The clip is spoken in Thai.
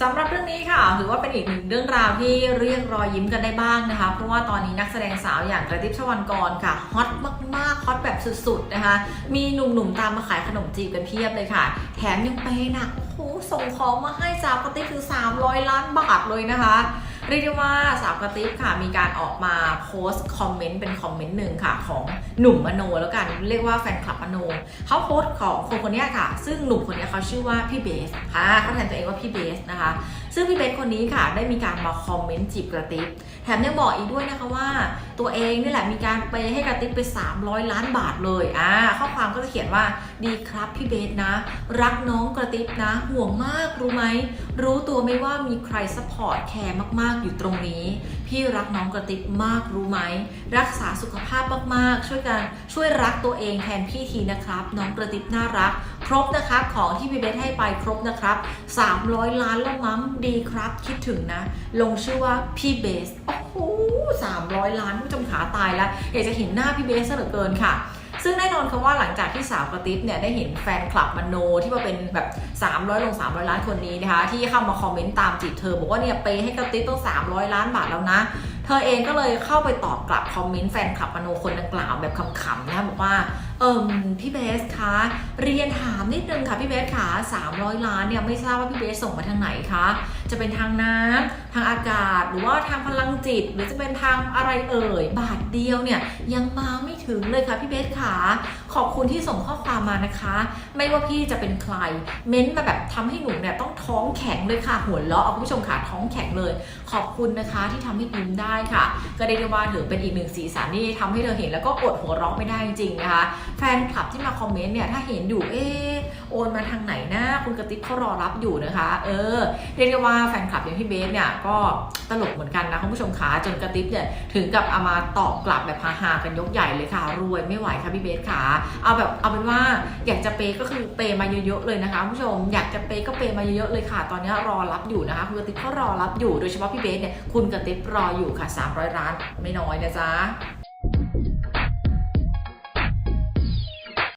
สำหรับเรื่องนี้ค่ะถือว่าเป็นอีกหนึ่งเรื่องราวที่เรียกรอยยิ้มกันได้บ้างนะคะ เพราะว่าตอนนี้นักแสดงสาวอย่างกระติบชวันกรค่ะฮอตมากๆฮอตแบบสุดๆนะคะ มีหนุ่มๆตามมาขายขนมจีบกันเพียบเลยค่ะ แถมยังไปหนักโอ้โหส่งของมาให้สาวกระติบคือ 300 ล้านบาทเลยนะคะ เรียกได้ว่าสาวกระติบค่ะมีการออกมาโพสต์คอมเมนต์เป็นคอมเมนต์หนึ่งค่ะของหนุ่มมโนแล้วกันเรียกว่าแฟนคลับมโนเขาโพสต์ของคนคนนี้ค่ะ ซึ่งหนุ่มคนนี้เขาชื่อว่าพี่เบสค่ะเขาแทนตัวเองว่าพี่เบสนะคะ ซึ่งพี่เบสคนนี้ค่ะได้มีการมาคอมเมนต์จีบกระติบแถมยังบอกอีกด้วยนะคะว่า ตัวเองนี่แหละมีการไปให้กระติบไป 300 ล้านบาทเลยอ่าข้อความก็จะเขียนว่าดีครับพี่เบสนะ รักน้องกระติบนะ ห่วงมากรู้ไหมรู้ตัวไหมว่ามีใครซัพพอร์ตแคร์มากๆ อยู่ตรงนี้ พี่รักน้องกระติบมากรู้ไหมรักษาสุขภาพมากๆ ช่วยกันช่วยรักตัวเองแทนพี่ทีนะครับ น้องกระติบน่ารักครบนะครับของที่พี่เบสให้ไปครบนะครับ 300 ล้านแล้วมั้งดีครับ คิดถึงนะ ลงชื่อว่าพี่เบสโอ้โห300 ล้านผู้ชมขาตายแล้วอยากจะเห็นหน้าพี่เบสเหลือเกินค่ะ ซึ่งแน่นอนค่ะว่าหลังจากที่สาวกระติบเนี่ยได้เห็นแฟนคลับมโนที่ว่าเป็นแบบ 300 ลง 300 ล้านคนนี้นะคะ ที่เข้ามาคอมเมนต์ตามจีบเธอ บอกว่าเนี่ยเปให้กระติบต้อง 300 ล้านบาทแล้วนะ เธอเองก็เลยเข้าไปตอบกลับคอมเมนต์แฟนคลับมโนคนดังกล่าวแบบขำๆนะคะบอกว่าเอิมพี่เบสคะเรียนถามนิดนึงค่ะพี่เบสคะ300 ล้านเนี่ยไม่ทราบว่าพี่เบสส่งมาทางไหนคะจะเป็นทางน้ำทางอากาศ หรือว่าทางพลังจิต หรือจะเป็นทางอะไรเอ่ย บาทเดียวเนี่ยยังมาไม่ถึงเลยค่ะพี่เบสขาขอบคุณที่ส่งข้อความมานะคะ ไม่ว่าพี่จะเป็นใคร เม้นต์มาแบบทำให้หนูเนี่ยต้องท้องแข็งเลยค่ะหัวเราะเอาคุณผู้ชมขาท้องแข็งเลย ขอบคุณนะคะที่ทำให้ยิ้มได้ค่ะ ก็ได้ได้ว่าถือเป็นอีกหนึ่งสีสันที่ทำให้เธอเห็นแล้วก็อดหัวเราะไม่ได้จริงๆนะคะ แฟนคลับที่มาคอมเมนต์เนี่ยถ้าเห็นอยู่เออโอนมาทางไหนนะคุณกระติบเขารอรับอยู่นะคะ เออเรียกได้ว่าแฟนคลับอย่างพี่เบสเนี่ยก็ตลกเหมือนกันนะคุณผู้ชมขาจนกระติบเนี่ยถึงกับเอามาตอบกลับแบบฮาๆกันยกใหญ่เลยค่ะ รวยไม่ไหวค่ะพี่เบสขาเอาแบบเอาเป็นว่าอยากจะเปก็คือเปมาเยอะๆเลยนะคะคุณผู้ชมอยากจะเปก็เปมาเยอะๆเลยค่ะ ตอนนี้รอรับอยู่นะคะคุณกระติบก็รอรับอยู่โดยเฉพาะพี่เบสเนี่ยคุณกระติบรออยู่ค่ะ 300ล้านไม่น้อยนะจ๊ะ